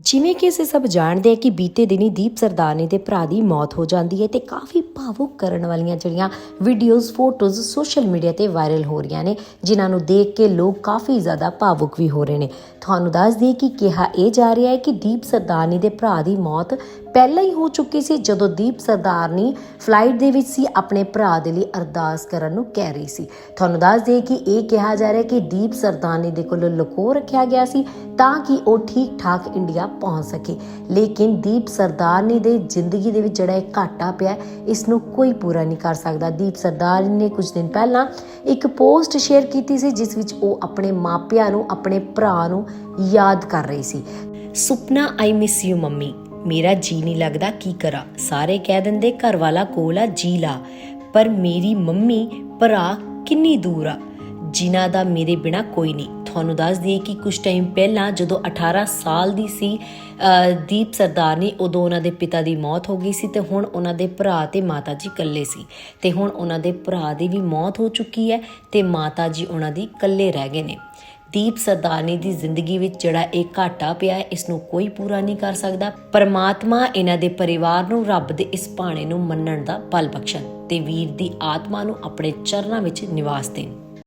ਜਿਵੇਂ ਕਿ ਅਸੀਂ ਸਭ ਜਾਣਦੇ ਹਾਂ ਕਿ ਬੀਤੇ ਦਿਨੀ ਦੀਪ ਸਰਦਾਨੀ ਦੇ ਭਰਾ ਦੀ ਮੌਤ ਹੋ ਜਾਂਦੀ ਹੈ ਤੇ ਕਾਫੀ ਭਾਵੁਕ ਕਰਨ ਵਾਲੀਆਂ ਜਿਹੜੀਆਂ ਵੀਡੀਓਜ਼ ਫੋਟੋਜ਼ ਸੋਸ਼ਲ ਮੀਡੀਆ ਤੇ ਵਾਇਰਲ ਹੋ ਰਹੀਆਂ ਨੇ, ਜਿਨ੍ਹਾਂ ਨੂੰ ਦੇਖ ਕੇ ਲੋਕ ਕਾਫੀ ਜ਼ਿਆਦਾ ਭਾਵੁਕ ਵੀ ਹੋ ਰਹੇ ਨੇ। ਤੁਹਾਨੂੰ ਦੱਸ ਦਈਏ ਕਿ ਕਿਹਾ ਇਹ ਜਾ ਰਿਹਾ ਹੈ ਕਿ ਦੀਪ ਸਰਦਾਨੀ ਦੇ ਭਰਾ ਦੀ ਮੌਤ ਪਹਿਲਾਂ ਹੀ ਹੋ ਚੁੱਕੀ ਸੀ, ਜਦੋਂ ਦੀਪ ਸਰਦਾਰਨੀ ਫਲਾਈਟ ਦੇ ਵਿੱਚ ਸੀ, ਆਪਣੇ ਭਰਾ ਦੇ ਲਈ ਅਰਦਾਸ ਕਰਨ ਨੂੰ ਕਹਿ ਰਹੀ ਸੀ। ਤੁਹਾਨੂੰ ਦੱਸ ਦਈਏ ਕਿ ਇਹ ਕਿਹਾ ਜਾ ਰਿਹਾ ਹੈ ਕਿ ਦੀਪ ਸਰਦਾਨੀ ਦੇ ਕੋਲ ਲੁਕੋ ਰੱਖਿਆ ਗਿਆ ਸੀ ਤਾਂ ਕਿ ਉਹ ਠੀਕ ਠਾਕ ਇੰਡੀਆ ਪਹੁੰਚ ਸਕੇ। ਲੇਕਿਨ ਦੀਪ ਸਰਦਾਰਨੀ ਦੇ ਜ਼ਿੰਦਗੀ ਦੇ ਵਿੱਚ ਜਿਹੜਾ ਇਹ ਘਾਟਾ ਪਿਆ ਇਸ ਨੂੰ ਕੋਈ ਪੂਰਾ ਨਹੀਂ ਕਰ ਸਕਦਾ। ਦੀਪ ਸਰਦਾਰਨੀ ਨੇ ਕੁਝ ਦਿਨ ਪਹਿਲਾਂ ਇੱਕ ਪੋਸਟ ਸ਼ੇਅਰ ਕੀਤੀ ਸੀ, ਜਿਸ ਵਿੱਚ ਉਹ ਆਪਣੇ ਮਾਪਿਆਂ ਨੂੰ, ਆਪਣੇ ਭਰਾ ਨੂੰ ਯਾਦ ਕਰ ਰਹੀ ਸੀ। ਸੁਪਨਾ, ਆਈ ਮਿਸ ਯੂ ਮੰਮੀ। ਮੇਰਾ ਜੀ ਨਹੀਂ ਲੱਗਦਾ, ਕੀ ਕਰਾਂ? ਸਾਰੇ ਕਹਿ ਦਿੰਦੇ ਘਰ ਵਾਲਾ ਕੋਲ ਆ, ਜੀ ਲਾ। ਪਰ ਮੇਰੀ ਮੰਮੀ, ਭਰਾ ਕਿੰਨੀ ਦੂਰ ਆ। ਜਿਨ੍ਹਾਂ ਦਾ ਮੇਰੇ ਬਿਨਾ ਕੋਈ ਨਹੀਂ। ਤੁਹਾਨੂੰ ਦੱਸ ਦਈਏ ਕਿ ਕੁਝ ਟਾਈਮ ਪਹਿਲਾਂ ਜਦੋਂ 18 ਸਾਲ ਦੀ ਸੀ ਦੀਪ ਸਰਦਾਰਨੀ ਉਦੋਂ ਉਹਨਾਂ ਦੇ ਪਿਤਾ ਦੀ ਮੌਤ ਹੋ ਗਈ ਸੀ ਤੇ ਹੁਣ ਉਹਨਾਂ ਦੇ ਭਰਾ ਤੇ ਮਾਤਾ ਜੀ ਇਕੱਲੇ ਸੀ। ਤੇ ਹੁਣ ਉਹਨਾਂ ਦੇ ਭਰਾ ਦੀ ਵੀ ਮੌਤ ਹੋ ਚੁੱਕੀ ਹੈ ਤੇ ਮਾਤਾ ਜੀ ਉਹਨਾਂ ਦੀ ਇਕੱਲੇ ਰਹਿ ਗਏ ਨੇ। ਦੀਪ ਸਰਦਾਰਨੀ ਦੀ ਜ਼ਿੰਦਗੀ ਵਿੱਚ ਜਿਹੜਾ ਇਹ ਘਾਟਾ ਪਿਆ ਹੈ, ਇਸ ਨੂੰ ਕੋਈ ਪੂਰਾ ਨਹੀਂ ਕਰ ਸਕਦਾ। ਪਰਮਾਤਮਾ ਇਹਨਾਂ ਦੇ ਪਰਿਵਾਰ ਨੂੰ, ਰੱਬ ਦੇ ਇਸ ਭਾਣੇ ਨੂੰ ਮੰਨਣ ਦਾ ਬਲ ਬਖਸ਼ਣ ਤੇ ਵੀਰ ਦੀ ਆਤਮਾ ਨੂੰ ਆਪਣੇ ਚਰਨਾਂ ਵਿੱਚ ਨਿਵਾਸ ਦੇਣ।